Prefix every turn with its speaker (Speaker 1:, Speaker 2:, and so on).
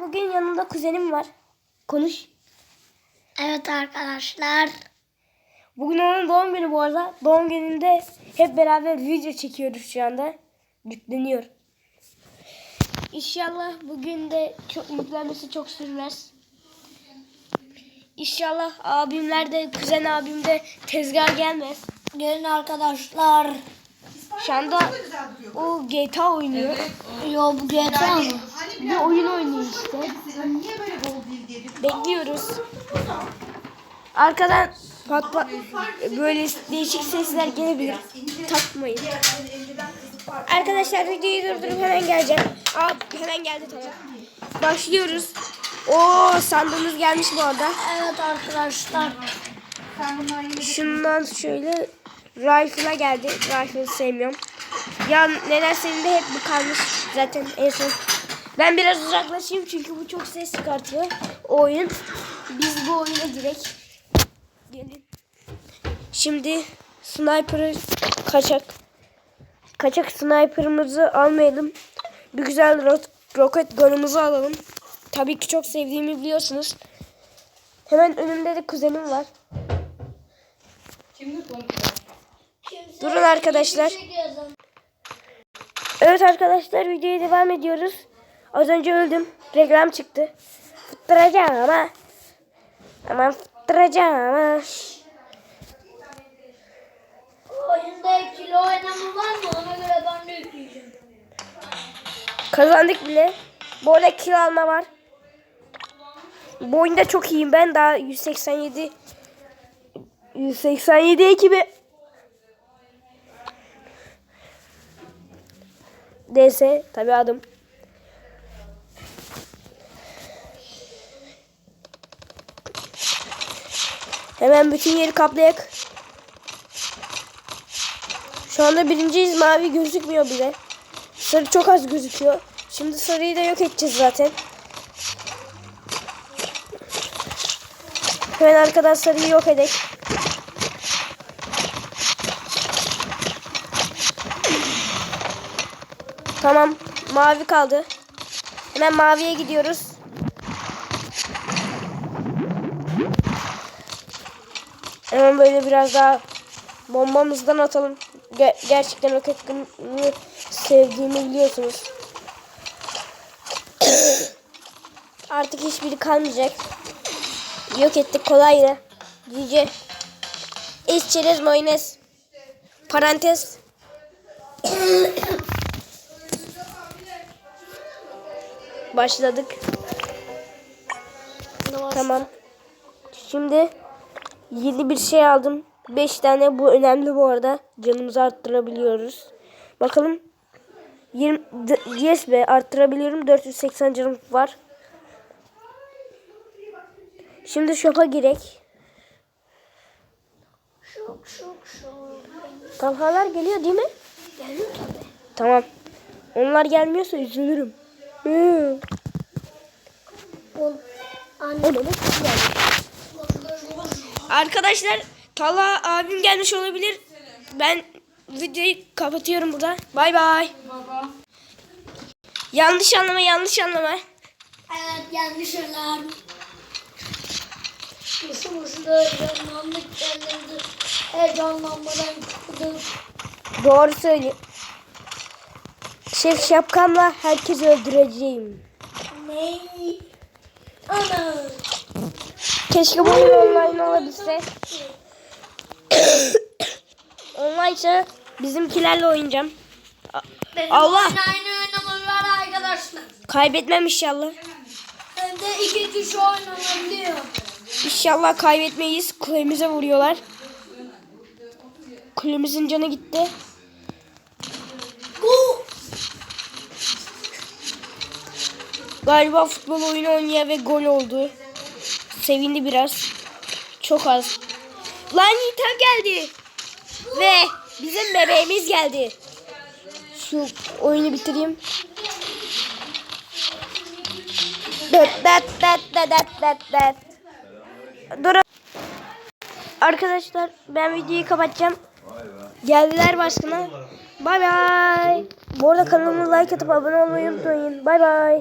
Speaker 1: Bugün yanımda kuzenim var. Konuş.
Speaker 2: Evet arkadaşlar.
Speaker 1: Bugün onun doğum günü bu arada. Doğum gününde hep beraber video çekiyoruz şu anda. Yükleniyor. İnşallah bugün de çok yüklenmesi çok sürmez. İnşallah abimler de kuzen abim de tezgah gelmez.
Speaker 2: Gelin arkadaşlar.
Speaker 1: Şu anda o GTA oynuyor.
Speaker 2: Yo bu GTA mı?
Speaker 1: Bir oyun oynuyor işte. Bekliyoruz. Arkadan pat pat böyle değişik sesler gelebilir. Takmayın. Arkadaşlar videoyu durdurup hemen geleceğim. Aa hemen geldi tamam. Başlıyoruz. Oo sandığımız gelmiş bu arada.
Speaker 2: Evet arkadaşlar.
Speaker 1: Şundan şöyle Rifle'a geldi. Rifle'ı sevmiyorum. Ya neden senin de hep bu kalmış zaten en son. Ben biraz uzaklaşayım çünkü bu çok ses çıkartıyor. O oyun. Biz bu oyuna direkt gelin. Şimdi sniper'ı kaçak. Kaçak sniper'ımızı almayalım. Bir güzel ro- roket gun'ımızı alalım. Tabii ki çok sevdiğimi biliyorsunuz. Hemen önümde de kuzenim var. Durun arkadaşlar. Evet arkadaşlar videoya devam ediyoruz. Az önce öldüm. Reklam çıktı. Fıttıracağım ama. Aman fıttıracağım ama.
Speaker 2: Oyunda ikili oynama var mı? Ona göre ben de yükleyeceğim.
Speaker 1: Kazandık bile. Bu arada kill alma var. Bu oyunda çok iyiyim ben. Daha 187 187 ekibi. DS tabi adım. Hemen bütün yeri kaplayak. Şu anda birinciyiz mavi gözükmüyor bile. Sarı çok az gözüküyor. Şimdi sarıyı da yok edeceğiz zaten. Hemen arkadan sarıyı yok edek. Tamam. Mavi kaldı. Hemen maviye gidiyoruz. Hemen böyle biraz daha bombamızdan atalım. Ger- gerçekten roket gun'u sevdiğimi biliyorsunuz. Artık hiçbiri kalmayacak. Yok ettik kolayla. GG. Es çerez. Parantez. Başladık. Tamam. Şimdi yeni bir şey aldım. 5 tane bu önemli bu arada. Canımızı arttırabiliyoruz. Bakalım. 20 d- yes be arttırabiliyorum. 480 canım var. Şimdi shop'a girek.
Speaker 2: Şok şok şok.
Speaker 1: Talhalar geliyor değil mi?
Speaker 2: Gelin tabii.
Speaker 1: Tamam. Onlar gelmiyorsa üzülürüm. Hı.
Speaker 2: Ol. Anne.
Speaker 1: Ki geldi. Arkadaşlar Talha abim gelmiş olabilir. Ben videoyu kapatıyorum burada. Bay bay. Yanlış anlama yanlış anlama.
Speaker 2: Evet yanlış alarm. Boşuna heyecanlandık kendimizi heyecanlanmadan kırdık.
Speaker 1: Doğru söyle. Şef şapkamla herkesi öldüreceğim.
Speaker 2: Ne? Ana.
Speaker 1: Keşke bu oyun online olabilse. online ise bizimkilerle oynayacağım.
Speaker 2: Benim
Speaker 1: Allah!
Speaker 2: oyun aynı oynamamız var arkadaşlar.
Speaker 1: Kaybetmem inşallah.
Speaker 2: Hem de iki kişi oynanabiliyor.
Speaker 1: İnşallah kaybetmeyiz. Kulemize vuruyorlar. Kulemizin canı gitti. Galiba futbol oyunu oynuyor ve gol oldu. Sevindi biraz. Çok az. Lan Yiğitem geldi. Ve bizim bebeğimiz geldi. Şu oyunu bitireyim. Dat dat dat dat dat dat dat. Durun. Arkadaşlar ben videoyu kapatacağım. Geldiler başkana. Bay bay. Bu arada kanalıma like atıp abone olmayı unutmayın. Bay bay.